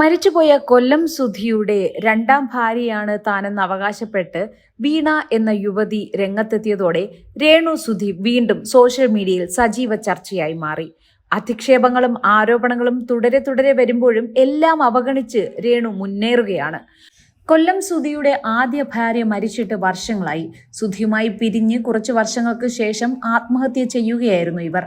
മരിച്ചുപോയ കൊല്ലം സുധിയുടെ രണ്ടാം ഭാര്യയാണ് താനെന്ന് അവകാശപ്പെട്ട് വീണ എന്ന യുവതി രംഗത്തെത്തിയതോടെ രേണു സുധി വീണ്ടും സോഷ്യൽ മീഡിയയിൽ സജീവ ചർച്ചയായി മാറി. അധിക്ഷേപങ്ങളും ആരോപണങ്ങളും തുടരെ തുടരെ വരുമ്പോഴും എല്ലാം അവഗണിച്ച് രേണു മുന്നേറുകയാണ്. കൊല്ലം സുധിയുടെ ആദ്യ ഭാര്യ മരിച്ചിട്ട് വർഷങ്ങളായി. സുധിയുമായി പിരിഞ്ഞ് കുറച്ചു വർഷങ്ങൾക്ക് ശേഷം ആത്മഹത്യ ചെയ്യുകയായിരുന്നു ഇവർ.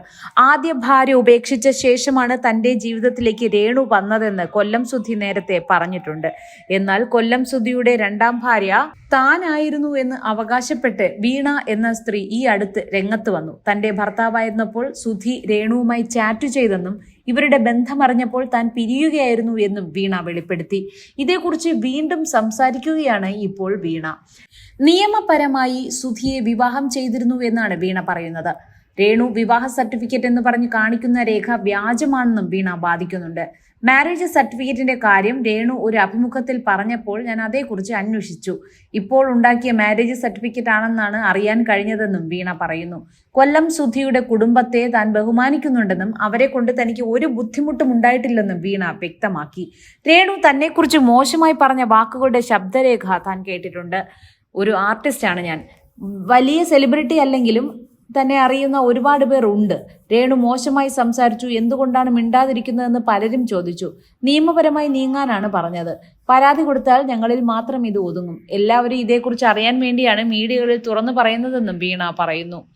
ആദ്യ ഭാര്യ ഉപേക്ഷിച്ച ശേഷമാണ് തന്റെ ജീവിതത്തിലേക്ക് രേണു വന്നതെന്ന് കൊല്ലം സുധി നേരത്തെ പറഞ്ഞിട്ടുണ്ട്. എന്നാൽ കൊല്ലം സുധിയുടെ രണ്ടാം ഭാര്യ താനായിരുന്നു എന്ന് അവകാശപ്പെട്ട് വീണ എന്ന സ്ത്രീ ഈ അടുത്ത് രംഗത്ത് വന്നു. തന്റെ ഭർത്താവായിരുന്നപ്പോൾ സുധി രേണുവുമായി ചാറ്റ് ചെയ്തെന്നും ഇവരുടെ ബന്ധമറിഞ്ഞപ്പോൾ താൻ പിരിയുകയായിരുന്നു എന്നും വീണ വെളിപ്പെടുത്തി. ഇതേക്കുറിച്ച് വീണ്ടും സംസാരിക്കുകയാണ് ഇപ്പോൾ വീണ. നിയമപരമായി സുധിയെ വിവാഹം ചെയ്തിരുന്നു എന്നാണ് വീണ പറയുന്നത്. രേണു വിവാഹ സർട്ടിഫിക്കറ്റ് എന്ന് പറഞ്ഞ് കാണിക്കുന്ന രേഖ വ്യാജമാണെന്നും വീണ ബാധിക്കുന്നുണ്ട്. മാരേജ് സർട്ടിഫിക്കറ്റിന്റെ കാര്യം രേണു ഒരു അഭിമുഖത്തിൽ പറഞ്ഞപ്പോൾ ഞാൻ അതേക്കുറിച്ച് അന്വേഷിച്ചു. ഇപ്പോൾ ഉണ്ടാക്കിയ മാരേജ് സർട്ടിഫിക്കറ്റ് ആണെന്നാണ് അറിയാൻ കഴിഞ്ഞതെന്നും വീണ പറയുന്നു. കൊല്ലം സുധിയുടെ കുടുംബത്തെ താൻ ബഹുമാനിക്കുന്നുണ്ടെന്നും അവരെ കൊണ്ട് തനിക്ക് ഒരു ബുദ്ധിമുട്ടും ഉണ്ടായിട്ടില്ലെന്നും വീണ വ്യക്തമാക്കി. രേണു തന്നെക്കുറിച്ച് മോശമായി പറഞ്ഞ വാക്കുകളുടെ ശബ്ദരേഖ താൻ കേട്ടിട്ടുണ്ട്. ഒരു ആർട്ടിസ്റ്റാണ് ഞാൻ. വലിയ സെലിബ്രിറ്റി അല്ലെങ്കിലും തന്നെ അറിയുന്ന ഒരുപാട് പേർ ഉണ്ട് രേണു മോശമായി സംസാരിച്ചു. എന്തുകൊണ്ടാണ് മിണ്ടാതിരിക്കുന്നതെന്ന് പലരും ചോദിച്ചു. നിയമപരമായി നീങ്ങാനാണ് പറഞ്ഞത്. പരാതി കൊടുത്താൽ ഞങ്ങളിൽ മാത്രം ഇത് ഒതുങ്ങും. എല്ലാവരും ഇതേക്കുറിച്ച് അറിയാൻ വേണ്ടിയാണ് മീഡിയകളിൽ തുറന്നു പറയുന്നതെന്നും വീണ പറയുന്നു.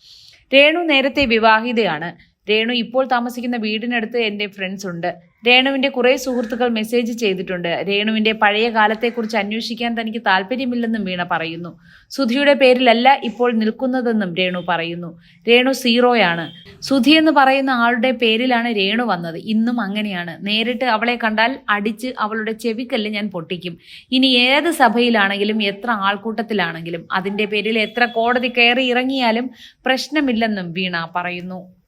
രേണു നേരത്തെ വിവാഹിതയാണ്. രേണു ഇപ്പോൾ താമസിക്കുന്ന വീടിനടുത്ത് എന്റെ ഫ്രണ്ട്സ് ഉണ്ട്. രേണുവിന്റെ കുറെ സുഹൃത്തുക്കൾ മെസ്സേജ് ചെയ്തിട്ടുണ്ട്. രേണുവിന്റെ പഴയ കാലത്തെക്കുറിച്ച് അന്വേഷിക്കാൻ തനിക്ക് താല്പര്യമില്ലെന്നും വീണ പറയുന്നു. സുധിയുടെ പേരിലല്ല ഇപ്പോൾ നിൽക്കുന്നതെന്നും രേണു പറയുന്നു. രേണു സീറോയാണ് സുധി എന്ന് പറയുന്ന ആളുടെ പേരിലാണ് രേണു വന്നത്. ഇന്നും അങ്ങനെയാണ്. നേരിട്ട് അവളെ കണ്ടാൽ അടിച്ച് അവളുടെ ചെവിക്കല്ല് ഞാൻ പൊട്ടിക്കും. ഇനി ഏത് സഭയിലാണെങ്കിലും എത്ര ആൾക്കൂട്ടത്തിലാണെങ്കിലും അതിന്റെ പേരിൽ എത്ര കോടതി കയറി ഇറങ്ങിയാലും പ്രശ്നമില്ലെന്നും വീണ പറയുന്നു.